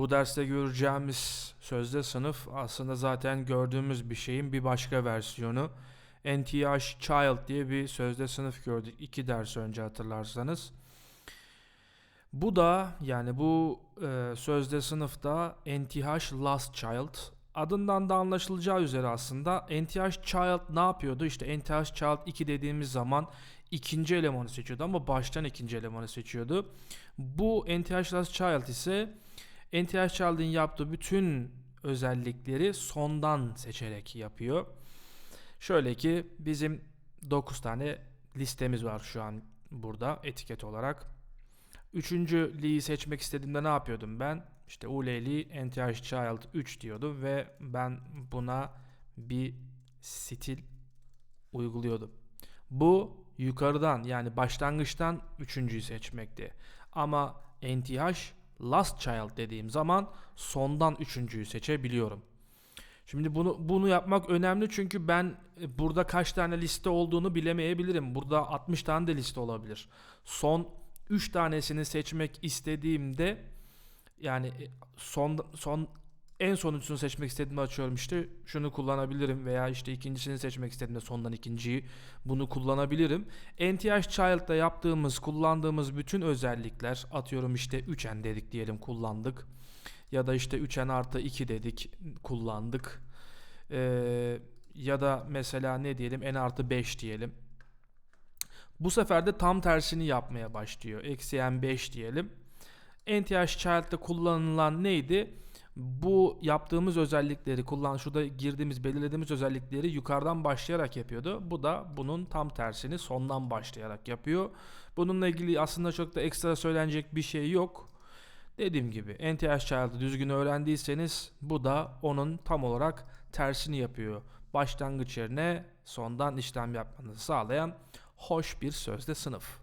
Bu derste göreceğimiz sözde sınıf aslında zaten gördüğümüz bir şeyin bir başka versiyonu. NTH Child diye bir sözde sınıf gördük iki ders önce hatırlarsanız. Bu da yani bu e, sözde sınıfta NTH Last Child. Adından da anlaşılacağı üzere aslında NTH Child ne yapıyordu? İşte NTH Child 2 dediğimiz zaman ikinci elemanı seçiyordu ama baştan ikinci elemanı seçiyordu. Bu NTH Last Child ise NTH Child'in yaptığı bütün özellikleri sondan seçerek yapıyor. Şöyle ki bizim 9 tane listemiz var şu an burada etiket olarak. Üçüncü Lee'yi seçmek istediğimde ne yapıyordum ben? İşte Uleli NTH Child 3 diyordum ve ben buna bir stil uyguluyordum. Bu yukarıdan yani başlangıçtan üçüncüyü seçmekti. Ama NTH Last Child dediğim zaman sondan üçüncüyü seçebiliyorum. Şimdi bunu bunu yapmak önemli çünkü ben e, burada kaç tane liste olduğunu bilemeyebilirim. Burada 60 tane de liste olabilir. Son 3 tanesini seçmek istediğimde yani e, son son en sonuncusunu seçmek istediğimde açıyorum işte şunu kullanabilirim veya işte ikincisini seçmek istediğimde sondan ikinciyi bunu kullanabilirim. NTH Child'da yaptığımız, kullandığımız bütün özellikler atıyorum işte 3N dedik diyelim kullandık. Ya da işte 3N artı 2 dedik kullandık. Ee, ya da mesela ne diyelim N artı 5 diyelim. Bu sefer de tam tersini yapmaya başlıyor. Eksi N5 diyelim. NTH Child'da kullanılan neydi? Bu yaptığımız özellikleri kullan şurada girdiğimiz belirlediğimiz özellikleri yukarıdan başlayarak yapıyordu. Bu da bunun tam tersini sondan başlayarak yapıyor. Bununla ilgili aslında çok da ekstra söylenecek bir şey yok. Dediğim gibi NTH Child'ı düzgün öğrendiyseniz bu da onun tam olarak tersini yapıyor. Başlangıç yerine sondan işlem yapmanızı sağlayan hoş bir sözde sınıf.